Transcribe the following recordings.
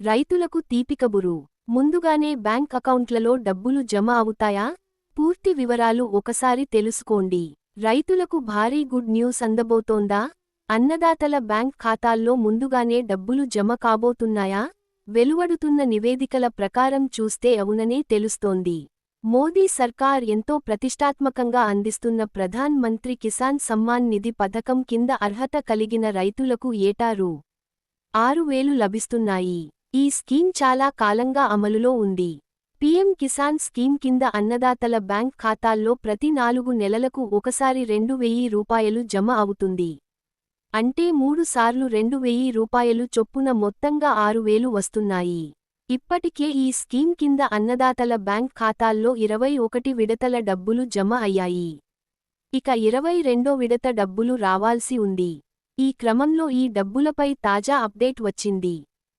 రైతులకు తీపికబురు ముందుగానే బ్యాంక్ అకౌంట్లలో డబ్బులు జమ అవుతాయా? పూర్తి వివరాలు ఒకసారి తెలుసుకోండి. రైతులకు భారీ గుడ్ న్యూస్ అందబోతోందా? అన్నదాతల బ్యాంక్ ఖాతాల్లో ముందుగానే డబ్బులు జమ కాబోతున్నాయా? వెలువడుతున్న నివేదికల ప్రకారం చూస్తే అవుననే తెలుస్తోంది. మోదీ సర్కార్ ఎంతో ప్రతిష్టాత్మకంగా అందిస్తున్న ప్రధాన్ మంత్రి కిసాన్ సమ్మాన్ నిధి పథకం కింద అర్హత కలిగిన రైతులకు ఏటా రూ. ఆరు వేలు లభిస్తున్నాయి. ఈ స్కీమ్ చాలా కాలంగా అమలులో ఉంది. పీఎం కిసాన్ స్కీమ్ కింద అన్నదాతల బ్యాంక్ ఖాతాల్లో ప్రతి నాలుగు నెలలకు ఒకసారి రెండు వెయ్యి రూపాయలు జమ అవుతుంది. అంటే మూడుసార్లు రెండు వెయ్యి రూపాయలు చొప్పున మొత్తంగా ఆరు వేలు వస్తున్నాయి. ఇప్పటికే ఈ స్కీమ్ కింద అన్నదాతల బ్యాంక్ ఖాతాల్లో ఇరవై ఒకటి విడతల డబ్బులు జమ అయ్యాయి. ఇక ఇరవై రెండో విడత డబ్బులు రావాల్సి ఉంది. ఈ క్రమంలో ఈ డబ్బులపై తాజా అప్డేట్ వచ్చింది.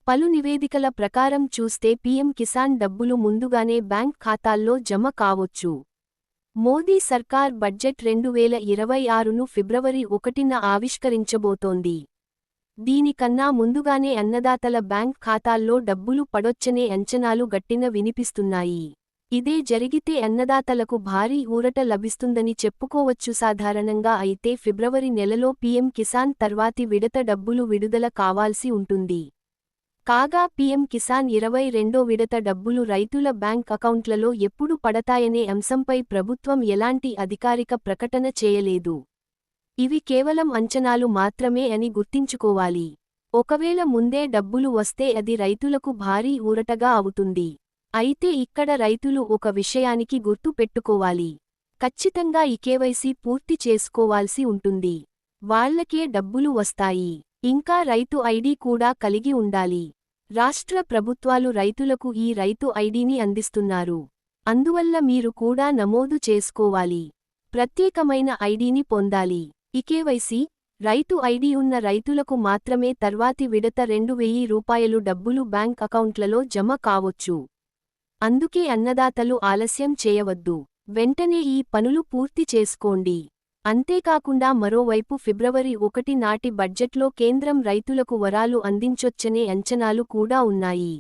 పలు నివేదికల ప్రకారం చూస్తే పీఎం కిసాన్ డబ్బులు ముందుగానే బ్యాంక్ ఖాతాల్లో జమ కావొచ్చు. మోదీ సర్కార్ బడ్జెట్ రెండు వేల ఇరవై ఆరును ఫిబ్రవరి ఒకటిన ఆవిష్కరించబోతోంది. దీనికన్నా ముందుగానే అన్నదాతల బ్యాంక్ ఖాతాల్లో డబ్బులు పడొచ్చనే అంచనాలు గట్టిన వినిపిస్తున్నాయి. ఇదే జరిగితే అన్నదాతలకు భారీ ఊరట లభిస్తుందని చెప్పుకోవచ్చు సాధారణంగా అయితే ఫిబ్రవరి నెలలో పీఎం కిసాన్ తర్వాతి విడత డబ్బులు విడుదల కావాల్సి ఉంటుంది. కాగా పీఎం కిసాన్ ఇరవై రెండో విడత డబ్బులు రైతుల బ్యాంక్ అకౌంట్లలో ఎప్పుడు పడతాయనే అంశంపై ప్రభుత్వం ఎలాంటి అధికారిక ప్రకటన చేయలేదు. ఇవి కేవలం అంచనాలు మాత్రమే అని గుర్తించుకోవాలి. ఒకవేళ ముందే డబ్బులు వస్తే అది రైతులకు భారీ ఊరటగా అవుతుంది. అయితే ఇక్కడ రైతులు ఒక విషయానికి గుర్తు పెట్టుకోవాలి. ఖచ్చితంగా ఈ కేవైసీ పూర్తి చేసుకోవాల్సి ఉంటుంది. వాళ్ళకే డబ్బులు వస్తాయి. ఇంకా రైతు ఐడి కూడా కలిగి ఉండాలి. రాష్ట్ర ప్రభుత్వాలు రైతులకు ఈ రైతు ఐడిని అందిస్తున్నారు. అందువల్ల మీరు కూడా నమోదు చేసుకోవాలి. ప్రత్యేకమైన ఐడిని పొందాలి. ఇకేవైసీ రైతు ఐడి ఉన్న రైతులకు మాత్రమే తర్వాతి విడత రెండు వెయ్యి రూపాయలు డబ్బులు బ్యాంక్ అకౌంట్లలో జమ కావొచ్చు. అందుకే అన్నదాతలు ఆలస్యం చేయవద్దు. వెంటనే ఈ పనులు పూర్తి చేసుకోండి. అంతేకాకుండా మరోవైపు ఫిబ్రవరి ఒకటి నాటి బడ్జెట్లో కేంద్రం రైతులకు వరాలు అందించొచ్చనే అంచనాలు కూడా ఉన్నాయి.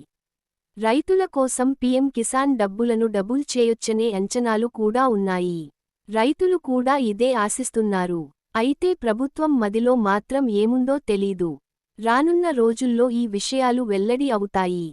రైతుల కోసం పీఎం కిసాన్ డబ్బులను డబుల్ చేయొచ్చనే అంచనాలు కూడా ఉన్నాయి. రైతులు కూడా ఇదే ఆశిస్తున్నారు. అయితే ప్రభుత్వం మదిలో మాత్రం ఏముందో తెలీదు. రానున్న రోజుల్లో ఈ విషయాలు వెల్లడి అవుతాయి.